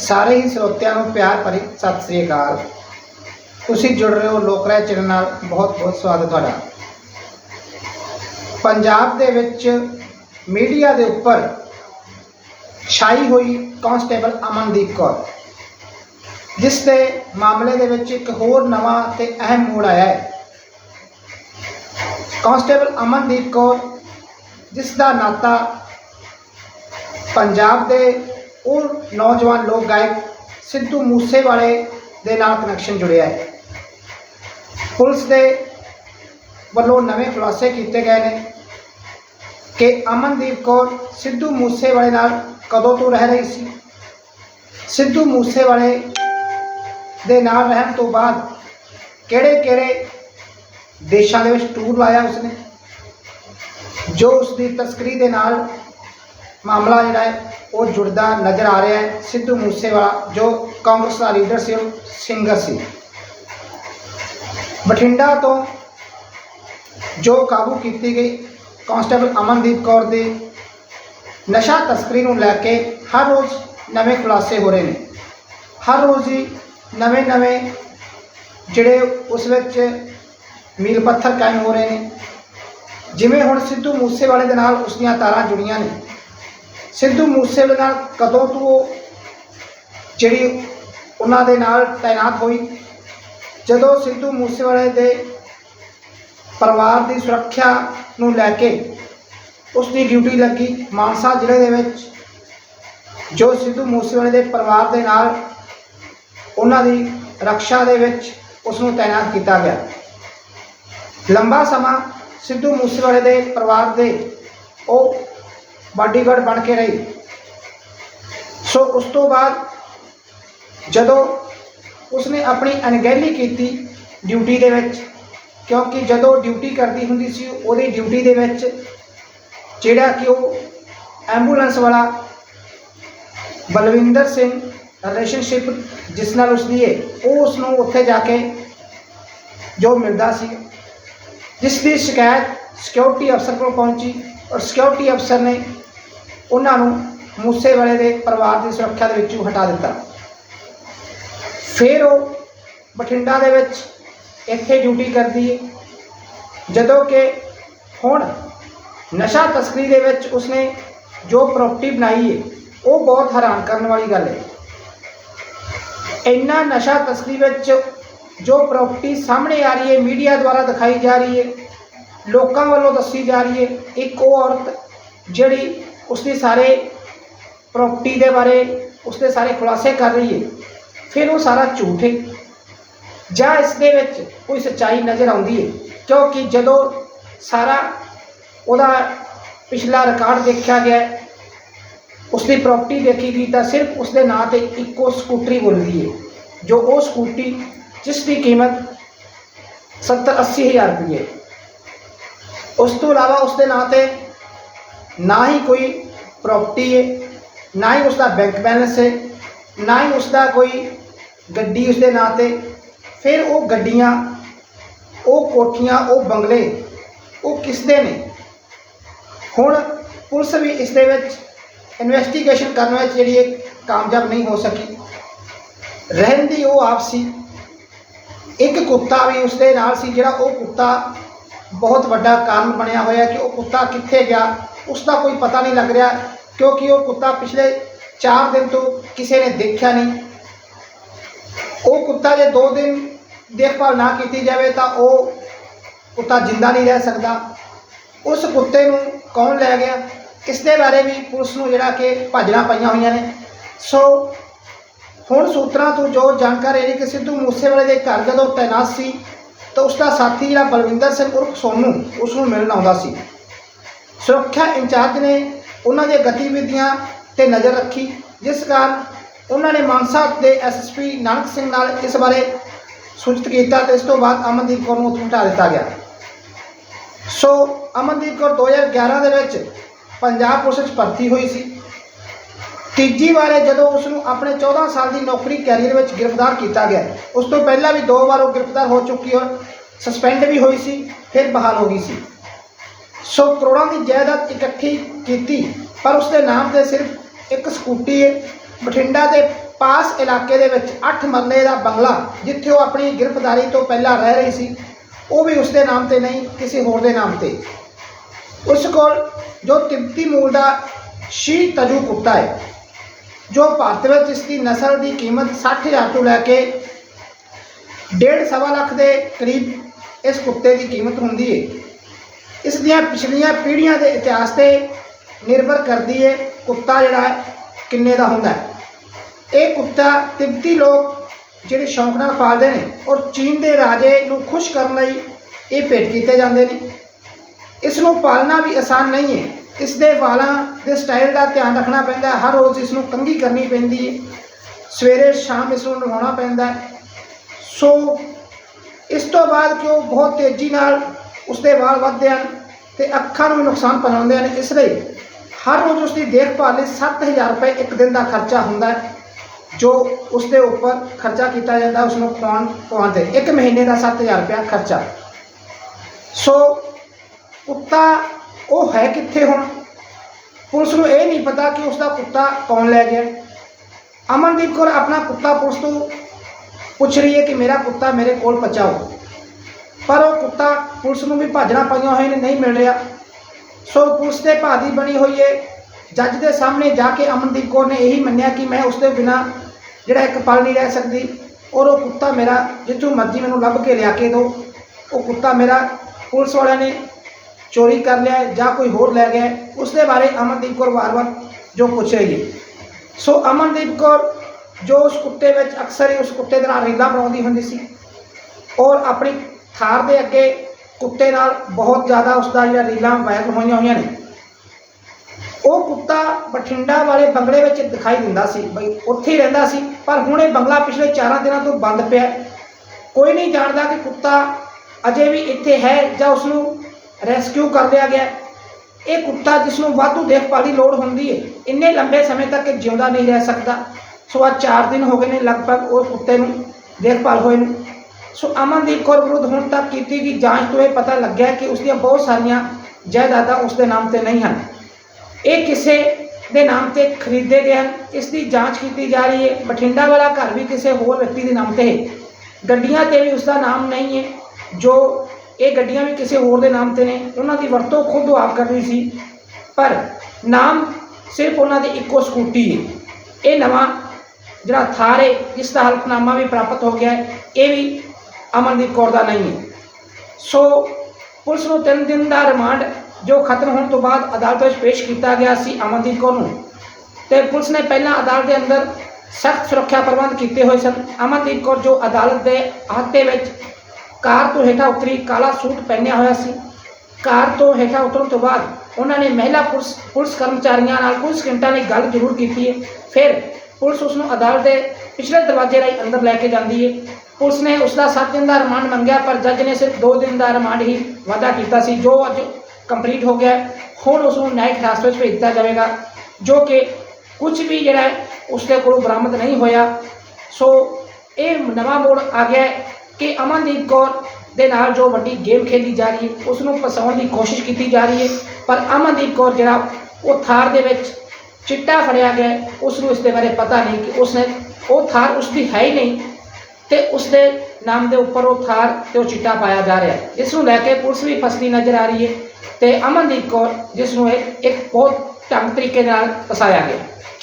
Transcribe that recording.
ਸਾਰੇ ਹੀ ਸਰੋਤਿਆਂ ਨੂੰ ਪਿਆਰ ਭਰੀ ਸਤਿ ਸ੍ਰੀ ਅਕਾਲ। ਤੁਸੀਂ ਜੁੜ ਰਹੇ ਹੋ ਲੋਕਰਾਏ ਚੈਨਲ ਨਾਲ। ਬਹੁਤ ਬਹੁਤ ਸਵਾਗਤ ਤੁਹਾਡਾ। ਪੰਜਾਬ ਦੇ ਵਿੱਚ ਮੀਡੀਆ ਦੇ ਉੱਪਰ ਛਾਈ ਹੋਈ ਕਾਂਸਟੇਬਲ ਅਮਨਦੀਪ ਕੌਰ, ਜਿਸ ਦੇ ਮਾਮਲੇ ਦੇ ਵਿੱਚ ਇੱਕ ਹੋਰ ਨਵਾਂ ਤੇ ਅਹਿਮ ਮੋੜ ਆਇਆ ਹੈ। ਕਾਂਸਟੇਬਲ ਅਮਨਦੀਪ ਕੌਰ, ਜਿਸ ਦਾ ਨਾਤਾ ਪੰਜਾਬ ਦੇ ਉਹ ਨੌਜਵਾਨ ਲੋਕ ਗਾਇਕ ਸਿੱਧੂ ਮੂਸੇਵਾਲੇ ਦੇ ਨਾਲ ਕਨੈਕਸ਼ਨ ਜੁੜਿਆ ਹੈ। ਪੁਲਿਸ ਦੇ ਵੱਲੋਂ ਨਵੇਂ ਖੁਲਾਸੇ ਕੀਤੇ ਗਏ ਨੇ ਕਿ ਅਮਨਦੀਪ ਕੌਰ ਸਿੱਧੂ ਮੂਸੇਵਾਲੇ ਨਾਲ ਕਦੋਂ ਤੋਂ ਰਹਿ ਰਹੀ ਸੀ? ਸਿੱਧੂ ਮੂਸੇਵਾਲੇ ਦੇ ਨਾਲ ਰਹਿਣ ਤੋਂ ਬਾਅਦ ਕਿਹੜੇ ਕਿਹੜੇ ਦੇਸ਼ਾਂ ਦੇ ਵਿੱਚ ਟੂਰ ਲਾਇਆ ਉਸਨੇ? ਜੋ ਉਸ ਦੀ ਤਸਕਰੀ ਦੇ ਨਾਲ ਮਾਮਲਾ ਜਿਹੜਾ ਹੈ, ਉਹ ਜੁੜਦਾ ਨਜ਼ਰ ਆ ਰਿਹਾ ਹੈ ਸਿੱਧੂ ਮੂਸੇਵਾਲਾ, ਜੋ ਕਾਂਗਰਸ ਦਾ ਲੀਡਰ ਸੀ, ਉਹ ਸਿੰਗਰ ਸੀ। ਬਠਿੰਡਾ ਤੋਂ ਜੋ ਕਾਬੂ ਕੀਤੀ ਗਈ ਕਾਂਸਟੇਬਲ ਅਮਨਦੀਪ ਕੌਰ ਦੀ ਨਸ਼ਾ ਤਸਕਰੀ ਨੂੰ ਲੈ ਕੇ ਹਰ ਰੋਜ਼ ਨਵੇਂ ਖੁਲਾਸੇ ਹੋ ਰਹੇ ਨੇ। ਹਰ ਰੋਜ਼ ਹੀ ਨਵੇਂ ਨਵੇਂ ਜਿਹੜੇ ਉਸ ਵਿੱਚ ਮੀਲ ਪੱਥਰ ਕਾਇਮ ਹੋ ਰਹੇ ਨੇ। ਜਿਵੇਂ ਹੁਣ ਸਿੱਧੂ ਮੂਸੇਵਾਲੇ ਦੇ ਨਾਲ ਉਸ ਦੀਆਂ ਤਾਰਾਂ ਜੁੜੀਆਂ ਨੇ। ਸਿੱਧੂ ਮੂਸੇਵਾਲੇ ਨਾਲ ਕਦੋਂ ਤੋਂ ਉਹ ਜਿਹੜੀ ਉਹਨਾਂ ਦੇ ਨਾਲ ਤਾਇਨਾਤ ਹੋਈ? ਜਦੋਂ ਸਿੱਧੂ ਮੂਸੇਵਾਲੇ ਦੇ ਪਰਿਵਾਰ ਦੀ ਸੁਰੱਖਿਆ ਨੂੰ ਲੈ ਕੇ ਉਸ ਦੀ ਡਿਊਟੀ ਲੱਗੀ ਮਾਨਸਾ ਜ਼ਿਲ੍ਹੇ ਦੇ ਵਿੱਚ, ਜੋ ਸਿੱਧੂ ਮੂਸੇਵਾਲੇ ਦੇ ਪਰਿਵਾਰ ਦੇ ਨਾਲ ਉਹਨਾਂ ਦੀ ਰੱਖਿਆ ਦੇ ਵਿੱਚ ਉਸ ਨੂੰ ਤਾਇਨਾਤ ਕੀਤਾ ਗਿਆ। ਲੰਬਾ ਸਮਾਂ ਸਿੱਧੂ ਮੂਸੇਵਾਲੇ ਦੇ ਪਰਿਵਾਰ ਦੇ ਉਹ ਬਾਡੀਗਾਰਡ ਬਣ ਕੇ ਰਹੀ। ਸੋ ਉਸ ਤੋਂ ਬਾਅਦ ਜਦੋਂ ਉਸਨੇ ਆਪਣੀ ਅਣਗਹਿਲੀ ਕੀਤੀ ਡਿਊਟੀ ਦੇ ਵਿੱਚ, ਕਿਉਂਕਿ ਜਦੋਂ ਡਿਊਟੀ ਕਰਦੀ ਹੁੰਦੀ ਸੀ, ਉਹਦੀ ਡਿਊਟੀ ਦੇ ਵਿੱਚ ਜਿਹੜਾ ਕਿ ਉਹ ਐਂਬੂਲੈਂਸ ਵਾਲਾ ਬਲਵਿੰਦਰ ਸਿੰਘ ਰਿਲੇਸ਼ਨਸ਼ਿਪ ਜਿਸ ਨਾਲ ਉਸਦੀ ਹੈ ਉਹ ਉਸ ਨੂੰ ਉੱਥੇ ਜਾ ਕੇ ਜੋ ਮਿਲਦਾ ਸੀ, ਜਿਸ ਦੀ ਸ਼ਿਕਾਇਤ ਸਿਕਿਉਰਿਟੀ ਅਫਸਰ ਕੋਲ ਪਹੁੰਚੀ ਔਰ ਸਿਕਿਉਰਿਟੀ ਅਫਸਰ ਨੇ ਉਹਨਾਂ ਨੂੰ ਮੂਸੇਵਾਲੇ ਦੇ ਪਰਿਵਾਰ ਦੀ ਸੁਰੱਖਿਆ ਦੇ ਵਿੱਚੋਂ ਹਟਾ ਦਿੱਤਾ। ਫਿਰ ਉਹ ਬਠਿੰਡਾ ਦੇ ਵਿੱਚ ਇੱਥੇ ਡਿਊਟੀ ਕਰਦੀ ਹੈ ਜਦੋਂ ਕਿ ਹੁਣ ਨਸ਼ਾ ਤਸਕਰੀ ਦੇ ਵਿੱਚ ਉਸਨੇ ਜੋ ਪ੍ਰਾਪਰਟੀ ਬਣਾਈ ਹੈ ਉਹ ਬਹੁਤ ਹੈਰਾਨ ਕਰਨ ਵਾਲੀ ਗੱਲ ਹੈ ਇੰਨਾ ਨਸ਼ਾ ਤਸਕਰੀ ਵਿੱਚ ਜੋ ਪ੍ਰਾਪਰਟੀ ਸਾਹਮਣੇ ਆ ਰਹੀ ਹੈ ਮੀਡੀਆ ਦੁਆਰਾ ਦਿਖਾਈ ਜਾ ਰਹੀ ਹੈ ਲੋਕਾਂ ਵੱਲੋਂ ਦੱਸੀ ਜਾ ਰਹੀ ਹੈ ਇੱਕ ਉਹ ਔਰਤ ਜਿਹੜੀ ਉਸਦੇ ਸਾਰੇ ਪ੍ਰਾਪਰਟੀ ਦੇ ਬਾਰੇ ਉਸਦੇ ਸਾਰੇ ਖੁਲਾਸੇ ਕਰ ਰਹੀ ਹੈ। ਫਿਰ ਉਹ ਸਾਰਾ ਝੂਠ ਹੈ। ਜਾਂ ਇਸ ਦੇ ਵਿੱਚ ਕੋਈ ਸੱਚਾਈ ਨਜ਼ਰ ਆਉਂਦੀ ਹੈ। ਕਿਉਂਕਿ ਜਦੋਂ ਸਾਰਾ ਉਹਦਾ ਪਿਛਲਾ ਰਿਕਾਰਡ ਦੇਖਿਆ ਗਿਆ, ਉਸਦੀ ਪ੍ਰਾਪਰਟੀ ਦੇਖੀ ਗਈ ਤਾਂ ਸਿਰਫ ਉਸਦੇ ਨਾਂ ਤੇ ਇੱਕੋ ਸਕੂਟਰੀ ਬੋਲਦੀ ਹੈ। ਜੋ ਉਹ ਸਕੂਟਰੀ ਜਿਸ ਦੀ ਕੀਮਤ 70 80 ਹਜ਼ਾਰ ਰੁਪਏ ਉਸ ਤੋਂ ਇਲਾਵਾ ਉਸਦੇ ਨਾਂ ਤੇ ਨਾ ਹੀ ਕੋਈ ਪ੍ਰਾਪਰਟੀ ਹੈ, ਨਾ ਹੀ ਉਸਦਾ ਬੈਂਕ ਬੈਲੈਂਸ ਹੈ, ਨਾ ਹੀ ਉਸਦਾ ਕੋਈ ਗੱਡੀ ਉਸਦੇ ਨਾਂ ਤੇ, ਫਿਰ ਉਹ ਗੱਡੀਆਂ, ਉਹ ਕੋਠੀਆਂ, ਉਹ ਬੰਗਲੇ, ਉਹ ਕਿਸ ਦੇ ਨੇ? ਹੁਣ ਪੁਲਿਸ ਵੀ ਇਸ ਦੇ ਵਿੱਚ ਇਨਵੈਸਟੀਗੇਸ਼ਨ ਕਰਨ ਵਿੱਚ ਜਿਹੜੀ ਇਹ ਕਾਮਯਾਬ ਨਹੀਂ ਹੋ ਸਕੀ। ਰਹਿਣ ਦੀ ਉਹ ਆਪ ਸੀ। ਇੱਕ ਕੁੱਤਾ ਵੀ ਉਸ ਦੇ ਨਾਲ ਸੀ ਜਿਹੜਾ ਉਹ ਕੁੱਤਾ ਬਹੁਤ ਵੱਡਾ ਕਾਰਨ ਬਣਿਆ ਹੋਇਆ ਕਿ ਉਹ ਕੁੱਤਾ ਕਿੱਥੇ ਗਿਆ ਉਸ ਦਾ ਕੋਈ ਪਤਾ ਨਹੀਂ ਲੱਗ ਰਿਹਾ, ਕਿਉਂਕਿ ਉਹ ਕੁੱਤਾ ਪਿਛਲੇ 4 ਦਿਨ ਤੋਂ ਕਿਸੇ ਨੇ ਦੇਖਿਆ ਨਹੀਂ। ਉਹ ਕੁੱਤਾ ਜੇ 2 ਦਿਨ ਦੇਖਭਾਲ ਨਾ ਕੀਤੀ ਜਾਵੇ ਤਾਂ ਉਹ ਕੁੱਤਾ ਜਿੰਦਾ ਨਹੀਂ ਰਹਿ ਸਕਦਾ। ਉਸ ਕੁੱਤੇ ਨੂੰ ਕੌਣ ਲੈ ਗਿਆ? ਇਸ ਦੇ ਬਾਰੇ ਵੀ ਪੁਲਿਸ ਨੂੰ ਜਿਹੜਾ ਕਿ ਭਾਜਣਾ ਪਈਆਂ ਹੋਈਆਂ ਨੇ। ਸੋ ਹੁਣ ਸੂਤਰਾਂ ਤੋਂ ਜੋ ਜਾਣਕਾਰੀ ਹੈ ਕਿ ਸਿੱਧੂ ਮੂਸੇਵਾਲੇ ਦੇ ਘਰ ਜਦੋਂ ਤੈਨਾਤ ਸੀ, ਤਾਂ ਉਸ ਦਾ ਸਾਥੀ ਜਿਹੜਾ ਬਲਵਿੰਦਰ ਸਿੰਘ ਉਰਫ ਸੋਨੂ ਉਸ ਨੂੰ ਮਿਲਣ ਆਉਂਦਾ ਸੀ। ਸੁਰੱਖਿਆ ਇੰਚਾਰਜ ਨੇ ਉਹਨਾਂ ਦੀਆਂ ਗਤੀਵਿਧੀਆਂ ਤੇ ਨਜ਼ਰ ਰੱਖੀ, ਜਿਸ ਕਾਰਨ ਉਹਨਾਂ ਨੇ ਮਾਨਸਾ ਦੇ ਐਸਐਸਪੀ ਨਾਨਕ ਸਿੰਘ ਨਾਲ ਇਸ ਬਾਰੇ ਸੂਚਿਤ ਕੀਤਾ ਤੇ ਇਸ ਤੋਂ ਬਾਅਦ ਅਮਨਦੀਪ ਕੌਰ ਨੂੰ ਉੱਥੋਂ ਹਟਾ ਦਿੱਤਾ ਗਿਆ। ਸੋ ਅਮਨਦੀਪ ਕੌਰ 2011 ਦੇ ਵਿੱਚ ਪੰਜਾਬ ਪੁਲਿਸ ਵਿੱਚ ਭਰਤੀ ਹੋਈ ਸੀ। ਤੀਜੀ ਵਾਰ ਜਦੋਂ ਉਸ ਨੂੰ ਆਪਣੇ 14 ਸਾਲ ਦੀ ਨੌਕਰੀ ਕੈਰੀਅਰ ਵਿੱਚ ਗ੍ਰਿਫਤਾਰ ਕੀਤਾ ਗਿਆ, ਉਸ ਤੋਂ ਪਹਿਲਾਂ ਵੀ ਦੋ ਵਾਰ ਉਹ ਗ੍ਰਿਫਤਾਰ ਹੋ ਚੁੱਕੀ ਔਰ ਸਸਪੈਂਡ ਵੀ ਹੋਈ ਸੀ, ਫਿਰ ਬਹਾਲ ਹੋ ਗਈ ਸੀ। ਸੋ ਕਰੋੜਾਂ ਦੀ ਜਾਇਦਾਦ ਇਕੱਠੀ ਕੀਤੀ, ਪਰ ਉਸ ਦੇ ਨਾਮ ਤੇ ਸਿਰਫ ਇੱਕ ਸਕੂਟੀ ਹੈ ਬਠਿੰਡਾ ਦੇ ਪਾਸ ਇਲਾਕੇ ਦੇ ਵਿੱਚ 8 ਮਰਲੇ ਦਾ ਬੰਗਲਾ, ਜਿੱਥੇ ਉਹ ਆਪਣੀ ਗ੍ਰਿਫਤਾਰੀ ਤੋਂ ਪਹਿਲਾਂ ਰਹਿ ਰਹੀ ਸੀ, ਉਹ ਵੀ ਉਸ ਦੇ ਨਾਮ ਤੇ ਨਹੀਂ, ਕਿਸੇ ਹੋਰ ਦੇ ਨਾਮ ਤੇ। ਉਸ ਕੋਲ ਜੋ ਤਿੱਬਤੀ ਮੂਲ ਦਾ ਸ਼ੀ ਤਜੂ ਕੁੱਤਾ ਹੈ ਜੋ ਭਾਰਤ ਵਿੱਚ ਇਸ ਦੀ ਨਸਲ ਦੀ ਕੀਮਤ 60000 ਤੋਂ ਲੈ ਕੇ ਡੇਢ ਸਵਾ ਲੱਖ ਦੇ ਕਰੀਬ ਇਸ ਕੁੱਤੇ ਦੀ ਕੀਮਤ ਹੁੰਦੀ ਹੈ ਇਸ ਦੀਆਂ ਪਿਛਲੀਆਂ ਪੀੜ੍ਹੀਆਂ ਦੇ ਇਤਿਹਾਸ ਤੇ ਨਿਰਭਰ ਕਰਦੀ ਹੈ ਕੁੱਤਾ ਜਿਹੜਾ ਕਿੰਨੇ ਦਾ ਹੁੰਦਾ ਹੈ। ਇਹ ਕੁੱਤਾ ਤਿੱਬਤੀ ਲੋਕ ਜਿਹੜੇ ਸ਼ੌਂਕ ਨਾਲ ਪਾਲਦੇ ਨੇ ਔਰ ਚੀਨ ਦੇ ਰਾਜੇ ਨੂੰ ਖੁਸ਼ ਕਰਨ ਲਈ ਇਹ ਭੇਟ ਕੀਤੇ ਜਾਂਦੇ ਨੇ। ਇਸ ਨੂੰ ਪਾਲਣਾ ਵੀ ਆਸਾਨ ਨਹੀਂ ਹੈ। ਇਸ ਦੇ ਵਾਲਾਂ ਦੇ ਸਟਾਈਲ ਦਾ ਧਿਆਨ ਰੱਖਣਾ ਪੈਂਦਾ ਹਰ ਰੋਜ਼ ਇਸ ਨੂੰ ਕੰਘੀ ਕਰਨੀ ਪੈਂਦੀ ਹੈ। ਸਵੇਰੇ ਸ਼ਾਮ ਇਸ ਨੂੰ ਨਹਾਉਣਾ ਪੈਂਦਾ ਸੋ ਇਸ ਤੋਂ ਬਾਅਦ ਕਿ ਉਹ ਬਹੁਤ ਤੇਜ਼ੀ ਨਾਲ ਉਸਦੇ ਵਾਲ ਵੱਧਦੇ ਹਨ ਤੇ ਅੱਖਾਂ ਨੂੰ ਵੀ ਨੁਕਸਾਨ ਪਹੁੰਚਾਉਂਦੇ ਹਨ। ਇਸ ਲਈ ਹਰ ਰੋਜ਼ ਉਸ ਦੀ ਦੇਖਭਾਲ ਲਈ 7000 ਰੁਪਏ ਇੱਕ ਦਿਨ ਦਾ ਖਰਚਾ ਹੁੰਦਾ ਹੈ, ਜੋ ਉਸ ਦੇ ਉੱਪਰ ਖਰਚਾ ਕੀਤਾ ਜਾਂਦਾ ਉਸ ਨੂੰ ਖਵਾਉਣ ਪਵਾਉਣ ਤੇ ਇੱਕ ਮਹੀਨੇ ਦਾ 7000 ਰੁਪਏ ਖਰਚਾ। ਸੋ ਕੁੱਤਾ ਉਹ ਹੈ ਕਿੱਥੇ ਹੁਣ? ਪੁਲਿਸ ਨੂੰ ਇਹ ਨਹੀਂ ਪਤਾ ਕਿ ਉਸ ਦਾ ਕੁੱਤਾ ਕੌਣ ਲੈ ਗਿਆ। ਅਮਨਦੀਪ ਕੌਰ ਆਪਣਾ ਕੁੱਤਾ ਪੁਲਿਸ ਤੋਂ ਪੁੱਛ ਰਹੀ ਹੈ ਕਿ ਮੇਰਾ ਕੁੱਤਾ ਮੇਰੇ ਕੋਲ ਪਹੁੰਚਾਓ। ਪਰ ਉਹ ਕੁੱਤਾ ਪੁਲਿਸ ਨੂੰ ਵੀ ਭਾਜਣਾ ਪਾਈਆਂ ਹੋਈਆਂ ਨੇ, ਨਹੀਂ ਮਿਲ ਰਿਹਾ। ਸੋ ਪੁਲਿਸ ਦੇ ਭਾਦੀ ਬਣੀ ਹੋਈ ਹੈ ਜੱਜ ਦੇ ਸਾਹਮਣੇ ਜਾ ਕੇ ਅਮਨਦੀਪ ਕੌਰ ਨੇ ਇਹੀ ਮੰਨਿਆ ਕਿ ਮੈਂ ਉਸ ਦੇ ਬਿਨਾ ਜਿਹੜਾ ਇੱਕ ਪਲ ਨਹੀਂ ਰਹਿ ਸਕਦੀ। ਔਰ ਉਹ ਕੁੱਤਾ ਮੇਰਾ, ਜਿੱਥੋਂ ਮਰਜ਼ੀ ਮੈਨੂੰ ਲੱਭ ਕੇ ਲਿਆ ਕੇ ਦਿਓ। ਉਹ ਕੁੱਤਾ ਮੇਰਾ ਪੁਲਿਸ ਵਾਲਿਆਂ ਨੇ ਚੋਰੀ ਕਰ ਲਿਆ ਜਾਂ ਕੋਈ ਹੋਰ ਲੈ ਗਿਆ ਉਸ ਦੇ ਬਾਰੇ ਅਮਨਦੀਪ ਕੌਰ ਵਾਰ-ਵਾਰ ਜੋ ਪੁੱਛੇਗੀ ਸੋ ਅਮਨਦੀਪ ਕੌਰ ਜੋ ਉਸ ਕੁੱਤੇ ਵਿੱਚ ਅਕਸਰ ਹੀ ਉਸ ਕੁੱਤੇ ਦੇ ਨਾਲ ਰੀਲਾਂ ਬਣਾਉਂਦੀ ਹੁੰਦੀ ਸੀ। ਔਰ ਆਪਣੀ ਥਾਰ ਦੇ ਅੱਗੇ ਕੁੱਤੇ ਨਾਲ ਬਹੁਤ ਜ਼ਿਆਦਾ ਉਸ ਦਾ ਜਿਹੜਾ ਰੀਲਾਂ ਵਾਇਰਲ ਹੋਈਆਂ ਹੋਈਆਂ ਨੇ। ਉਹ ਕੁੱਤਾ ਬਠਿੰਡਾ ਵਾਲੇ ਬੰਗਲੇ ਵਿੱਚ ਦਿਖਾਈ ਦਿੰਦਾ ਸੀ, ਬਈ ਉੱਥੇ ਹੀ ਰਹਿੰਦਾ ਸੀ, ਪਰ ਹੁਣ ਇਹ ਬੰਗਲਾ ਪਿਛਲੇ 4 ਦਿਨਾਂ ਤੋਂ ਬੰਦ ਪਿਆ ਕੋਈ ਨਹੀਂ ਜਾਣਦਾ ਕਿ ਕੁੱਤਾ ਅਜੇ ਵੀ ਇੱਥੇ ਹੈ ਜਾਂ ਉਸ ਨੂੰ ਰੈਸਕਿਊ ਕਰ ਲਿਆ ਗਿਆ ਇਹ ਕੁੱਤਾ ਜਿਸ ਨੂੰ ਵਾਧੂ ਦੇਖਭਾਲ ਦੀ ਲੋੜ ਹੁੰਦੀ ਹੈ, ਇੰਨੇ ਲੰਬੇ ਸਮੇਂ ਤੱਕ ਇਹ ਜਿਉਂਦਾ ਨਹੀਂ ਰਹਿ ਸਕਦਾ। ਸੋ ਅੱਜ 4 ਦਿਨ ਹੋ ਗਏ ਨੇ ਲਗਭਗ ਉਹ ਕੁੱਤੇ ਨੂੰ ਦੇਖਭਾਲ ਹੋਏ ਨੂੰ। ਸੋ ਅਮਨਦੀਪ ਕੌਰ ਵਿਰੁੱਧ ਹੁਣ ਤੱਕ ਕੀਤੀ ਗਈ ਜਾਂਚ ਤੋਂ ਇਹ ਪਤਾ ਲੱਗਿਆ ਕਿ ਉਸ ਦੀਆਂ ਬਹੁਤ ਸਾਰੀਆਂ ਜਾਇਦਾਦਾਂ ਉਸ ਦੇ ਨਾਮ ਤੇ ਨਹੀਂ ਹਨ। ਇਹ ਕਿਸੇ ਦੇ ਨਾਮ ਤੇ ਖਰੀਦੇ ਗਏ ਹਨ। ਇਸ ਦੀ ਜਾਂਚ ਕੀਤੀ ਜਾ ਰਹੀ ਹੈ। ਬਠਿੰਡਾ ਵਾਲਾ ਘਰ ਵੀ ਕਿਸੇ ਹੋਰ ਵਿਅਕਤੀ ਦੇ ਨਾਮ ਤੇ ਹੈ। ਗੱਡੀਆਂ ਤੇ ਵੀ ਉਸ ਦਾ ਨਾਮ ਨਹੀਂ ਹੈ, ਜੋ ਇਹ ਗੱਡੀਆਂ ਵੀ ਕਿਸੇ ਹੋਰ ਦੇ ਨਾਮ ਤੇ ਨੇ। ਉਹਨਾਂ ਦੀ ਵਰਤੋਂ ਖੁਦ ਉਹ ਆਪ ਕਰ ਰਹੀ ਸੀ, ਪਰ ਨਾਮ ਸਿਰਫ ਉਹਨਾਂ ਦੀ ਇੱਕੋ ਸਕੂਟੀ ਹੈ। ਇਹ ਨਵਾਂ ਜਿਹੜਾ ਥਾਰ ਹੈ ਇਸ ਦਾ ਹਲਫਨਾਮਾ ਵੀ ਪ੍ਰਾਪਤ ਹੋ ਗਿਆ ਹੈ। ਇਹ ਵੀ ਅਮਨਦੀਪ ਕੌਰ ਦਾ ਨਹੀਂ। ਹੈ ਸੋ ਪੁਲਿਸ ਨੂੰ ਤਿੰਨ ਦਿਨ ਦਾ ਰਿਮਾਂਡ ਜੋ ਖਤਮ ਹੋਣ ਤੋਂ ਬਾਅਦ ਅਦਾਲਤ ਵਿੱਚ ਪੇਸ਼ ਕੀਤਾ ਗਿਆ ਸੀ ਅਮਨਦੀਪ ਕੌਰ ਨੂੰ। ਤੇ ਪੁਲਿਸ ਨੇ ਪਹਿਲਾਂ ਅਦਾਲਤ ਦੇ ਅੰਦਰ ਸਖਤ ਸੁਰੱਖਿਆ ਪ੍ਰਬੰਧ ਕੀਤੇ ਹੋਏ ਸਨ। ਅਮਨਦੀਪ ਕੌਰ ਜੋ ਅਦਾਲਤ ਦੇ ਅਹਾਤੇ ਵਿੱਚ ਕਾਰ ਤੋਂ ਹੇਠਾਂ ਉਤਰੀ, ਕਾਲਾ ਸੂਟ ਪਹਿਨਿਆ ਹੋਇਆ ਸੀ। ਕਾਰ ਤੋਂ ਹੇਠਾਂ ਉਤਰਨ ਤੋਂ ਬਾਅਦ ਉਹਨਾਂ ਨੇ ਮਹਿਲਾ ਪੁਲਿਸ ਪੁਲਿਸ ਕਰਮਚਾਰੀਆਂ ਨਾਲ ਕੁਝ ਸਕਿੰਟਾਂ ਲਈ ਗੱਲ ਜ਼ਰੂਰ ਕੀਤੀ ਹੈ। ਫਿਰ ਪੁਲਿਸ ਉਸ ਨੂੰ ਅਦਾਲਤ ਦੇ ਪਿਛਲੇ ਦਰਵਾਜ਼ੇ ਰਾਹੀਂ ਅੰਦਰ ਲੈ ਕੇ ਜਾਂਦੀ ਹੈ ਪੁਲਿਸ ਨੇ ਉਸ ਦਾ 7 ਦਿਨ ਦਾ ਰਿਮਾਂਡ ਮੰਗਿਆ, ਪਰ ਜੱਜ ਨੇ ਸਿਰਫ 2 ਦਿਨ ਦਾ ਰਿਮਾਂਡ ਹੀ ਵਾਅਦਾ ਕੀਤਾ ਸੀ, ਜੋ ਅੱਜ ਕੰਪਲੀਟ ਹੋ ਗਿਆ। ਹੁਣ ਉਸ ਨੂੰ ਨਿਆਇਕ ਹਿਰਾਸਤ ਵਿੱਚ ਭੇਜ ਦਿੱਤਾ ਜਾਵੇਗਾ, ਜੋ ਕਿ ਕੁਝ ਵੀ ਜਿਹੜਾ ਹੈ ਉਸ ਦੇ ਕੋਲੋਂ ਬਰਾਮਦ ਨਹੀਂ ਹੋਇਆ। ਸੋ ਇਹ ਨਵਾਂ ਮੋੜ ਆ ਗਿਆ ਕਿ ਅਮਨਦੀਪ ਕੌਰ ਦੇ ਨਾਲ ਜੋ ਵੱਡੀ ਗੇਮ ਖੇਡੀ ਜਾ ਰਹੀ ਹੈ ਉਸ ਨੂੰ ਫਸਾਉਣ ਦੀ ਕੋਸ਼ਿਸ਼ ਕੀਤੀ ਜਾ ਰਹੀ ਹੈ। ਪਰ ਅਮਨਦੀਪ ਕੌਰ ਜਿਹੜਾ ਉਹ ਥਾਰ ਦੇ ਵਿੱਚ ਚਿੱਟਾ ਫੜਿਆ ਗਿਆ ਹੈ, ਉਸ ਨੂੰ ਇਸ ਦੇ ਬਾਰੇ ਪਤਾ ਨਹੀਂ ਕਿ ਉਸਨੇ ਉਹ ਥਾਰ ਉਸ ਦੀ ਹੈ ਹੀ ਨਹੀਂ ਤੇ ਉਸ ਦੇ ਨਾਮ ਦੇ ਉੱਪਰ ਉਹ ਥਾਰ ਤੇ ਉਹ ਚਿੱਟਾ ਪਾਇਆ ਜਾ ਰਿਹਾ ਹੈ। ਜਿਸ ਨੂੰ ਲੈ ਕੇ ਪੁਲਿਸ ਵੀ ਫਸਦੀ ਨਜ਼ਰ ਆ ਰਹੀ ਹੈ ਤੇ ਅਮਨਦੀਪ ਕੌਰ ਜਿਸ ਨੂੰ ਇਹ ਇੱਕ ਬਹੁਤ ਢੰਗ ਤਰੀਕੇ ਨਾਲ ਫਸਾਇਆ ਗਿਆ